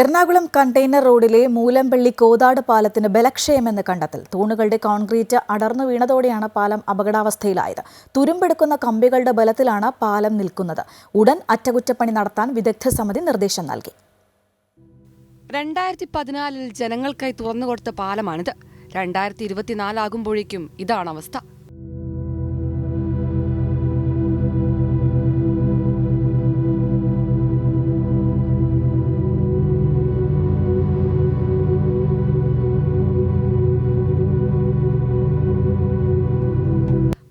Ernakulam container റോഡിലെ മൂലമ്പള്ളി കോതാട് പാലത്തിന് ബലക്ഷയമെന്ന് കണ്ടെത്തൽ. തൂണുകളുടെ കോൺക്രീറ്റ് അടർന്നു വീണതോടെയാണ് പാലം അപകടാവസ്ഥയിലായത്. തുരുമ്പെടുക്കുന്ന കമ്പികളുടെ ബലത്തിലാണ് പാലം നിൽക്കുന്നത്. ഉടൻ അറ്റകുറ്റപ്പണി നടത്താൻ വിദഗ്ധ സമിതി നിർദ്ദേശം നൽകി. രണ്ടായിരത്തി പതിനാലിൽ ജനങ്ങൾക്കായി തുറന്നുകൊടുത്ത പാലമാണിത്. രണ്ടായിരത്തി ഇരുപത്തിനാലാകുമ്പോഴേക്കും ഇതാണ് അവസ്ഥ.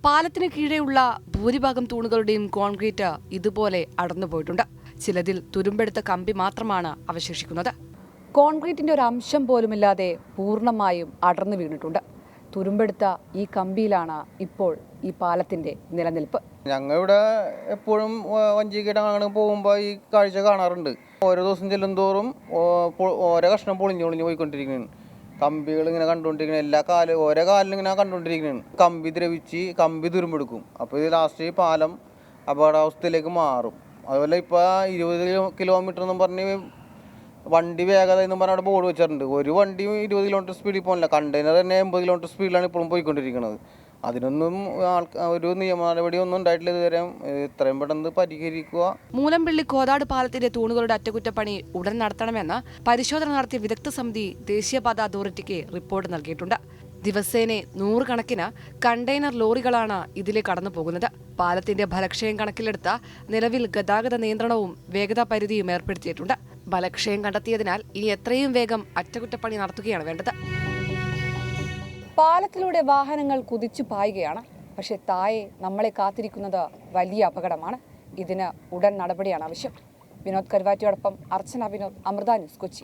പാലത്തിന് കീഴെയുള്ള ഭൂരിഭാഗം തൂണുകളുടെയും കോൺക്രീറ്റ് ഇതുപോലെ അടർന്നുപോയിട്ടുണ്ട് ചിലതിൽ തുരുമ്പെടുത്ത കമ്പി മാത്രമാണ് അവശേഷിക്കുന്നത്. കോൺക്രീറ്റിന്റെ ഒരു അംശം പോലുമില്ലാതെ പൂർണമായും അടർന്നു വീണിട്ടുണ്ട്. തുരുമ്പെടുത്ത ഈ കമ്പിയിലാണ് ഇപ്പോൾ ഈ പാലത്തിന്റെ നിലനിൽപ്പ്. ഞങ്ങൾ ഇവിടെ എപ്പോഴും വഞ്ചിക്കയുടെ അങ്ങനെ പോകുമ്പോൾ ഈ കാഴ്ച കാണാറുണ്ട്. ഓരോ ദിവസം ചെല്ലും തോറും ഓരോ കഷ്ണം പൊളിഞ്ഞു പൊളിഞ്ഞു പോയിക്കൊണ്ടിരിക്കുകയാണ്. കമ്പികൾ ഇങ്ങനെ കണ്ടുകൊണ്ടിരിക്കണം. എല്ലാ കാലും ഓരോ കാലിലും ഇങ്ങനെ കണ്ടുകൊണ്ടിരിക്കുന്നു കമ്പി ദ്രവിച്ച് കമ്പി തുരുമ്പെടുക്കും. അപ്പോൾ ഇത് ലാസ്റ്റ് ഈ പാലം അപകടാവസ്ഥയിലേക്ക് മാറും. അതുപോലെ ഇപ്പോൾ ഇരുപത് കിലോമീറ്റർ എന്നും പറഞ്ഞ് വണ്ടി വേഗത എന്ന് പറഞ്ഞ അവിടെ ബോർഡ് വെച്ചിട്ടുണ്ട്. ഒരു വണ്ടിയും ഇരുപത് കിലോമീറ്റർ സ്പീഡിൽ പോകുന്നില്ല കണ്ടെയ്നർ തന്നെ എൺപത് കിലോമീറ്റർ സ്പീഡിലാണ് ഇപ്പോഴും പോയിക്കൊണ്ടിരിക്കുന്നത് അതിനൊന്നും ഒരു നിയമ നടപടി ഒന്നും ഉണ്ടായിട്ടില്ല ഇതുവരെ. ഇത്രയും പെട്ടെന്ന് പരിഹരിക്കുക. മൂലംപള്ളി കോതാട് പാലത്തിന്റെ തൂണുകളുടെ അറ്റകുറ്റപ്പണി ഉടൻ നടത്തണമെന്ന് പരിശോധന നടത്തിയ വിദഗ്ധ സമിതി ദേശീയപാത അതോറിറ്റിക്ക് റിപ്പോർട്ട് നൽകിയിട്ടുണ്ട്. ദിവസേന നൂറുകണക്കിന് കണ്ടെയ്നർ ലോറികളാണ് ഇതിലെ കടന്നു പോകുന്നത്. പാലത്തിന്റെ ഫലക്ഷയം കണക്കിലെടുത്ത നിലവിൽ ഗതാഗത നിയന്ത്രണവും വേഗതാ പരിധിയും ഏർപ്പെടുത്തിയിട്ടുണ്ട്. ഫലക്ഷയം കണ്ടെത്തിയതിനാൽ ഇനി എത്രയും വേഗം അറ്റകുറ്റപ്പണി നടത്തുകയാണ് വേണ്ടത്. പാലത്തിലൂടെ വാഹനങ്ങൾ കുതിച്ചു പായുകയാണ്. പക്ഷേ തായെ നമ്മളെ കാത്തിരിക്കുന്നത് വലിയ അപകടമാണ്. ഇതിന് ഉടൻ നടപടിയാണ് ആവശ്യം. വിനോദ് കരുവാറ്റിയോടൊപ്പം അർച്ചന വിനോദ് അമൃത ന്യൂസ് കൊച്ചി.